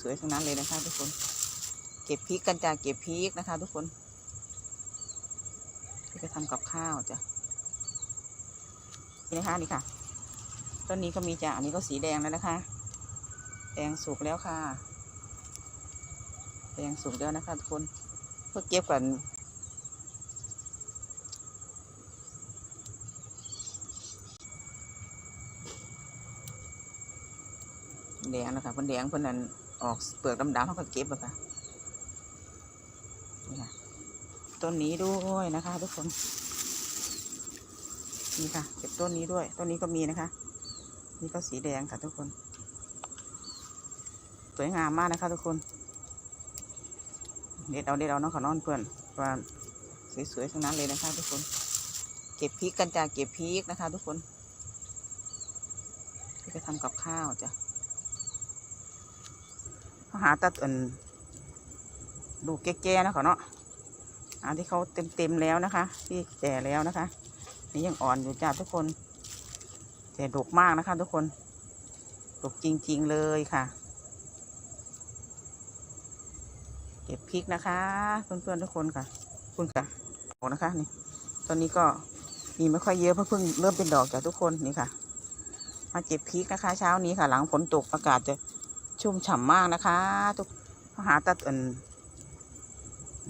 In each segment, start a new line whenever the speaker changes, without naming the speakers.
สวยๆทั้งนั้นเลยนะคะ ทุกคน เก็บพริกกันจ้าเก็บพริกนะคะ ทุกคนที่จะทำกับข้าวจ้ะนี่นะคะนี่ค่ะต้นนี้ก็มีจ้ะอันนี้ก็สีแดงแล้วนะคะ แดงสุกแล้วค่ะ แดงสุกแล้วนะคะ ทุกคนเพื่อเก็บกันแดงนะคะเพิ่นแดงเพิ่นนั่น ออกเปลือกดำๆเขาก็เก็บแล้วค่ะนี่ค่ะต้นนี้ด้วยนะคะ ทุกคน นี่ค่ะ เก็บต้นนี้ด้วย ต้นนี้ก็มีนะคะ นี่ก็สีแดงค่ะทุกคน สวยงามมากนะคะทุกคน เด็ดเอาเด็ดเอาเน้องขอนอนเพื่อนว่าสวยๆทั้งนั้นเลยนะคะ ทุกคน เก็บพริกกันจ้าเก็บพริกนะคะ ทุกคนที่จะทำกับข้าวจ้ะ เขาหาตัดอันดูกแก่ๆนะเขาเนาะอันที่เขาเต็มๆแล้วนะคะ ที่แก่แล้วนะคะ นี่ยังอ่อนอยู่จ้าทุกคน แต่ดกมากนะคะ ทุกคน ดกจริง ๆเลยค่ะ เก็บพริกนะคะเพื่อนๆทุกคนค่ะ คุณค่ะโอ้นะคะนี่ตอนนี้ก็มีไม่ค่อยเยอะเพราะเพิ่งเริ่มเป็นดอกจากทุกคนนี่ค่ะ มาเก็บพริกนะคะ เช้านี้ค่ะ หลังฝนตกอากาศจะ ชุ่มฉ่ำมากนะคะ ทุกหาตัดอัน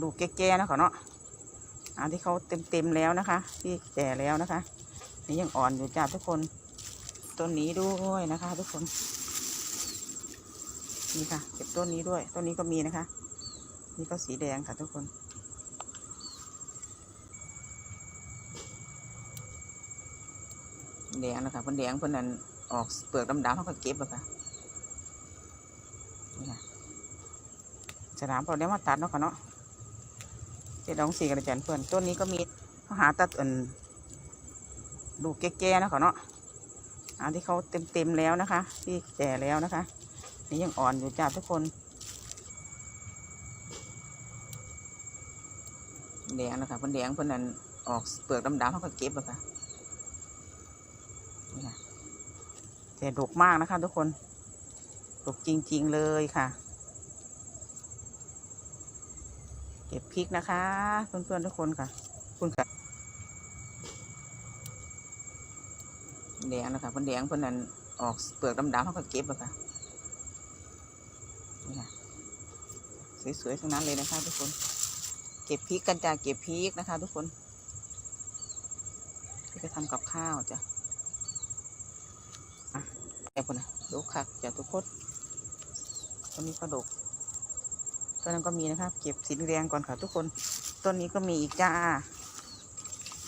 ดูแก่ๆนะเขาเนาะอันที่เขาเต็มๆแล้วนะคะ ที่แก่แล้วนะคะ นี่ยังอ่อนอยู่จ้าทุกคนต้นนี้ด้วยนะคะ ทุกคนนี่ค่ะเก็บต้นนี้ด้วยต้นนี้ก็มีนะคะ นี่ก็สีแดงค่ะทุกคนแดงนะคะเพิ่นแดงเพิ่นนั่นออกเปลือกดำๆเขาก็เก็บแล้วค่ะ นี่ค่ะ สนามพอได้มาตัดเนาะค่ะเนาะเจ็ดองสี่กระจันเพื่อนต้นนี้ก็มีเขาหาตัดอันดูแก่ๆนะเขาเนาะอันที่เขาเต็มๆแล้วนะคะ ที่แก่แล้วนะคะ นี่ยังอ่อนอยู่จ้าทุกคนแดงนะคะเพิ่นแดงเพิ่นนั่นออกเปลือกดำๆเขาก็เก็บแล้วค่ะนี่ค่ะแต่ดกมากนะคะ ทุกคนดกจริง ๆเลยค่ะ เก็บพริกนะคะเพื่อนๆทุกคนค่ะ คุณค่ะแดงนะคะเพิ่นแดงเพิ่นนั่นออกเปลือกดำๆเขาก็เก็บแล้วค่ะนี่ค่ะสวยๆทั้งนั้นเลยนะคะ ทุกคน เก็บพริกกันจ้าเก็บพริกนะคะ ทุกคนที่จะทำกับข้าวจ้ะอะแอบคนนะดูคักจ้ะทุกคนต้นนี้ก็ดก ต้นนั้นก็มีนะครับ เก็บสีแดงก่อนค่ะทุกคน ต้นนี้ก็มีอีกจ้า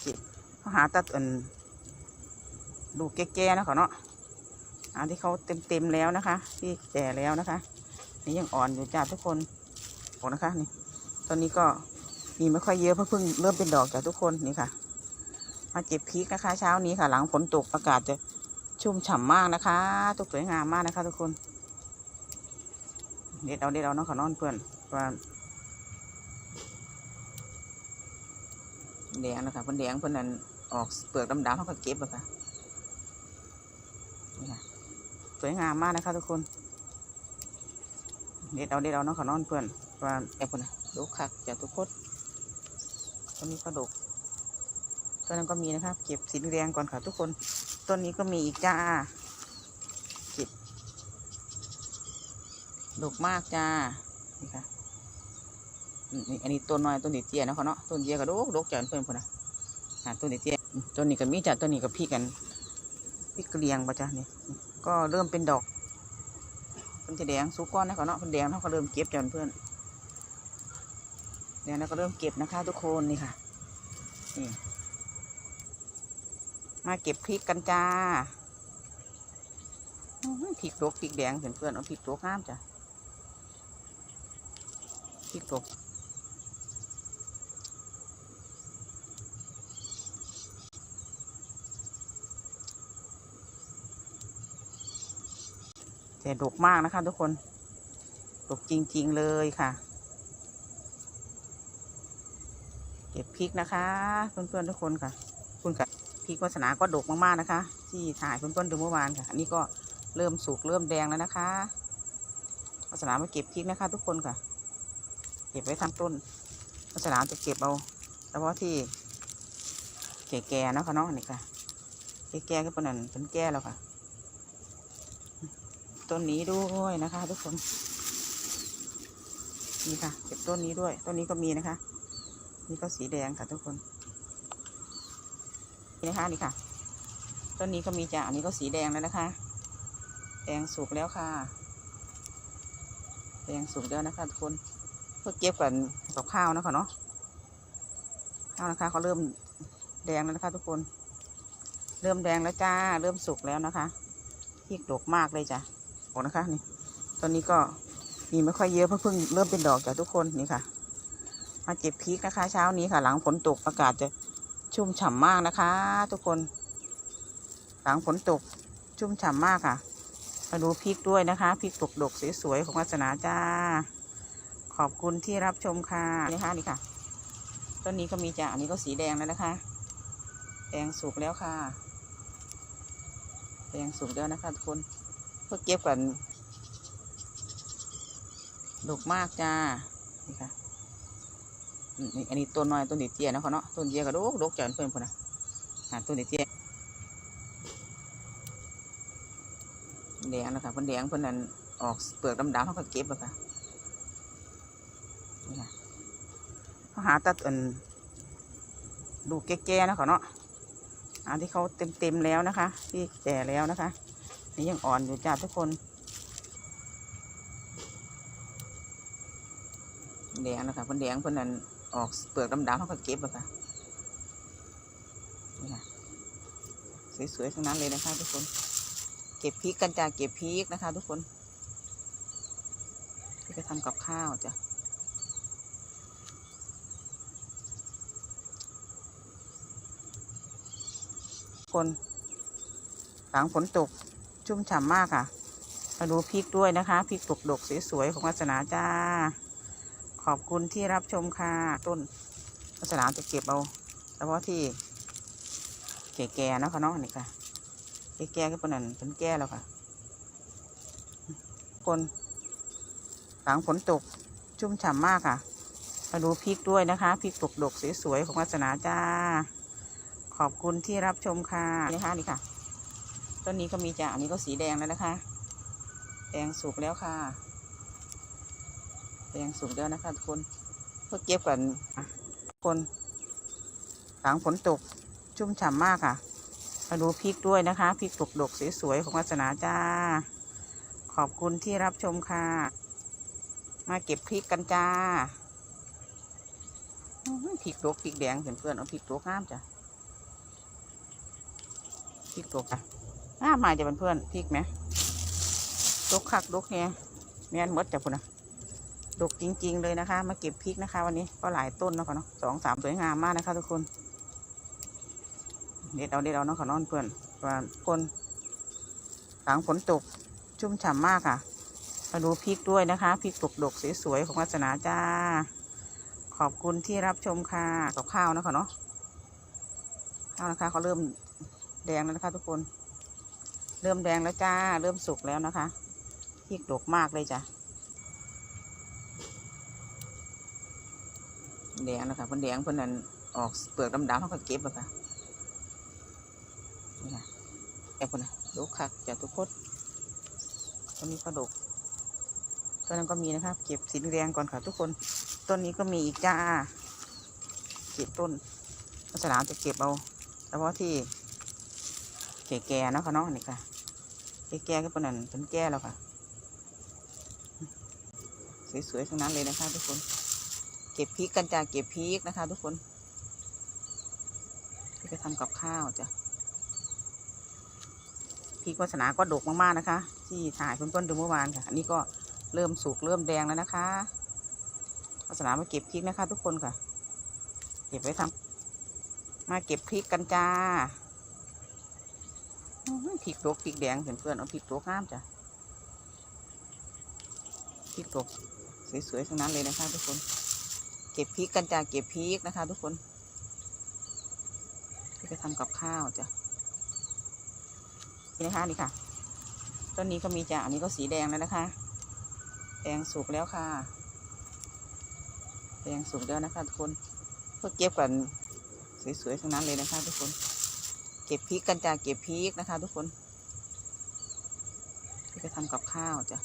เก็บเขาหาตัดอันดูกแก่ๆนะเขาเนาะอันที่เขาเต็มๆแล้วนะคะ ที่แก่แล้วนะคะ นี่ยังอ่อนอยู่จ้าทุกคนโอ้นะคะนี่ต้นนี้ก็มีไม่ค่อยเยอะเพราะเพิ่งเริ่มเป็นดอกจาทุกคนนี่ค่ะมาเก็บพริกนะคะ เช้านี้ค่ะ หลังฝนตกอากาศจะชุ่มฉ่ำมากนะคะตกสวยงามมากนะคะ ทุกคนเด็ดเอาเด็ดเอาเนาะขอนอนเพื่อน ว่าแดงนะคะเพิ่นแดงเพิ่นนั่นออกเปลือกดำๆเขาก็เก็บแล้วค่ะนี่ค่ะสวยงามมากนะคะทุกคนเด็ดเอาเด็ดเอาเนาะขอนอนเพื่อนว่าแอบคนนะดูคักจากทุกคนต้นนี้ก็ดกต้นนั้นก็มีนะครับเก็บสีแดงก่อนค่ะทุกคนต้นนี้ก็มีอีกจ้าเก็บดกมากจ้านี่ค่ะ อันนี้ต้นน้อยต้นนี้เตี้ยนะเขาเนาะต้นเตี้ยก็ดกดกจันเพิ่นพุ่นนะอ่าต้นนี้เตี้ยต้นนี้ก็มีจ้ะต้นนี้ก็พี่กันพี่เกลียงปะจ้ะนี่ก็เริ่มเป็นดอกเป็นแดงสุกก้อนนะเขาเนาะเป็นแดงเขาก็เริ่มเก็บจ้ะเพื่อนแดงแล้วก็เริ่มเก็บนะคะทุกคนนี่ค่ะนี่มาเก็บพริกกันจ้าพริกดกพริกแดงเพื่อนเพื่อนเอาพริกดกงามจ้ะพริกดก แต่ดกมากนะคะทุกคน ดกจริง ๆ เลยค่ะ เก็บพริกนะคะเพื่อนๆทุกคนค่ะ คุณค่ะพริกวาสนาก็ดกมากๆนะคะ ที่ถ่ายเพื่อนๆดูเมื่อวานค่ะ อันนี้ก็เริ่มสุกเริ่มแดงแล้วนะคะลักษณะมาเก็บพริกนะคะ ทุกคนค่ะ เก็บไว้ทำต้นลักษณะจะเก็บเอาเฉพาะที่แก่ๆนะคะเนาะนี่ค่ะแก่ๆก็เป็นนั่นเป็นแก่แล้วค่ะ ต้นนี้ด้วยนะคะ ทุกคน นี่ค่ะ เก็บต้นนี้ด้วย ต้นนี้ก็มีนะคะ นี่ก็สีแดงค่ะ ทุกคน นี่นะคะนี่ค่ะ ต้นนี้ก็มีจ้ะอันนี้ก็สีแดงแล้วนะคะ แดงสุกแล้วค่ะ แดงสุกแล้วนะคะ ทุกคน เพื่อเก็บกันกับข้าวนะคะเนาะ ข้าวนะคะเขาเริ่มแดงแล้วนะคะ ทุกคน เริ่มแดงแล้วจ้า เริ่มสุกแล้วนะคะพริกดกมากเลยจ้ะ โอ้นะคะนี่ตอนนี้ก็มีไม่ค่อยเยอะเพราะเพิ่งเริ่มเป็นดอกจ้ะทุกคนนี่ค่ะ มาเก็บพริกนะคะ เช้านี้ค่ะ หลังฝนตกอากาศจะชุ่มฉ่ำมากนะคะ ทุกคน หลังฝนตกชุ่มฉ่ำมากค่ะ มาดูพริกด้วยนะคะพริกดกดกสวยๆของวาสนาจ้า ขอบคุณที่รับชมค่ะนี่นะคะนี่ค่ะ ต้นนี้ก็มีจ้ะอันนี้ก็สีแดงแล้วนะคะ แดงสุกแล้วค่ะ แดงสุกแล้วนะคะทุกคน เพื่อเก็บกันดกมากจ้า นี่ค่ะ อันนี้ต้นน้อยต้นเตี้ยนะเขาเนาะ ต้นเตี้ยก็ดกดกจ้ะเพื่อนเพื่อนนะอ่าต้นเตี้ยแดงแล้วค่ะเพิ่นแดงเพิ่นนั่นออกเปลือกดำๆเขาก็เก็บแล้วค่ะ นี่ค่ะเขาหาตัดอันดูกแก่ๆนะเขาเนาะอันที่เขาเต็มๆแล้วนะคะ ที่แก่แล้วนะคะ นี่ยังอ่อนอยู่จ้าทุกคนแดงนะคะเพิ่นแดงเพิ่นนั่นออกเปลือกดำๆเขาก็เก็บแล้วค่ะนี่ค่ะสวยๆทั้งนั้นเลยนะคะ ทุกคน เก็บพริกกันจ้าเก็บพริกนะคะ ทุกคนที่จะทำกับข้าวจ้ะคนหลังฝนตก ชุ่มฉ่ำมากค่ะ มาดูพริกด้วยนะคะ พริกดกดกๆสวยๆของวาสนาจ้า ขอบคุณที่รับชมค่ะ ต้นวาสนาจะเก็บเอาเฉพาะที่แก่ๆเนาะค่ะเนาะนี่ค่ะ แก่ๆก็เป็นนั่นเป็นแก่แล้วค่ะ คนหลังฝนตกชุ่มฉ่ำมากค่ะ มาดูพริกด้วยนะคะพริกดกดกๆสวยๆของวาสนาจ้า ขอบคุณที่รับชมค่ะนี่ค่ะนี่ค่ะ ต้นนี้ก็มีจ้ะอันนี้ก็สีแดงแล้วนะคะ แดงสุกแล้วค่ะ แดงสุกแล้วนะคะทุกคนเพื่อเก็บกันอะทุกคนหลังฝนตกชุ่มฉ่ำมากค่ะ มาดูพริกด้วยนะคะพริกดกดกๆสวยๆของวาสนาจ้า ขอบคุณที่รับชมค่ะ มาเก็บพริกกันจ้าพริกดกพริกแดงเห็นเพื่อนเอาพริกดกงามจ้ะพริกตกอะ น้ามาจะเป็นเพื่อนพริกไหมดกคักดกเนี่ยแม่นมดจ้ะพุ่นนะดกจริง ๆ เลยนะคะ มาเก็บพริกนะคะ วันนี้ก็หลายต้นเนาะค่ะเนาะสองสามสวยงามมากนะคะ ทุกคนเด็ดเอาเด็ดเอาเนาะค่ะเนอนเพื่อนว่าคนหลังฝนตกชุ่มฉ่ำมากค่ะมาดูพริกด้วยนะคะพริกดกดกๆสวยๆของวาสนาจ้า ขอบคุณที่รับชมค่ะกับข้าวนะค่ะเนาะข้าวนะคะเขาเริ่มแดงแล้วนะคะทุกคน เริ่มแดงแล้วจ้า เริ่มสุกแล้วนะคะพริกดกมากเลยจ้ะแดงนะคะเพิ่นแดงเพิ่นนั่นออกเปลือกดำๆเขาก็เก็บแล้วค่ะนี่ค่ะแอบเพิ่นนะดกคักจ้ะทุกคนต้นนี้ก็ดกต้นนั้นก็มีนะคะเก็บสีแดงก่อนค่ะทุกคน ต้นนี้ก็มีอีกจ้าเก็บต้นลักษณะจะเก็บเอาเฉพาะที่ แก่ๆเนาะค่ะเนาะนี่ค่ะแก่ๆก็เป็นนั่นเป็นแก่แล้วค่ะ สวยๆทั้งนั้นเลยนะคะ ทุกคน เก็บพริกกันจ้ะเก็บพริกนะคะ ทุกคนที่จะทำกับข้าวจ้ะพริกวาสนาก็ดกมากๆนะคะ ที่ถ่ายเพื่อนๆดูเมื่อวานค่ะ อันนี้ก็เริ่มสุกเริ่มแดงแล้วนะคะวาสนามาเก็บพริกนะคะ ทุกคนค่ะ เก็บไว้ทำมาเก็บพริกกันจ้า อื้อหือพริกตกพริกแดงเห็นเพื่อนเอาพริกตกงามจ้ะพริกตกสวยๆทั้งนั้นเลยนะคะ ทุกคน เก็บพริกกันจ้ะเก็บพริกนะคะ ทุกคนที่จะทำกับข้าวจ้ะนี่นะคะนี่ค่ะต้นนี้ก็มีจ้ะอันนี้ก็สีแดงแล้วนะคะแดแดงสุกแล้วค่ะ แดงสุกแล้วนะคะ ทุกคนเพื่อเก็บกันสวยๆทั้งนั้นเลยนะคะ ทุกคน เก็บพริกกันจ้าเก็บพริกนะคะ ทุกคนพี่จะทำกับข้าวจ้ะ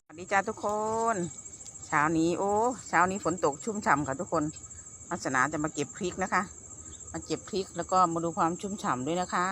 สวัสดีจ้าทุกคนเช้านี้โอ้เช้านี้ฝนตกชุ่มฉ่ำค่ะทุกคนอาสนาจะมาเก็บพริกนะคะ มาเก็บพริกแล้วก็มาดูความชุ่มฉ่ำด้วยนะคะ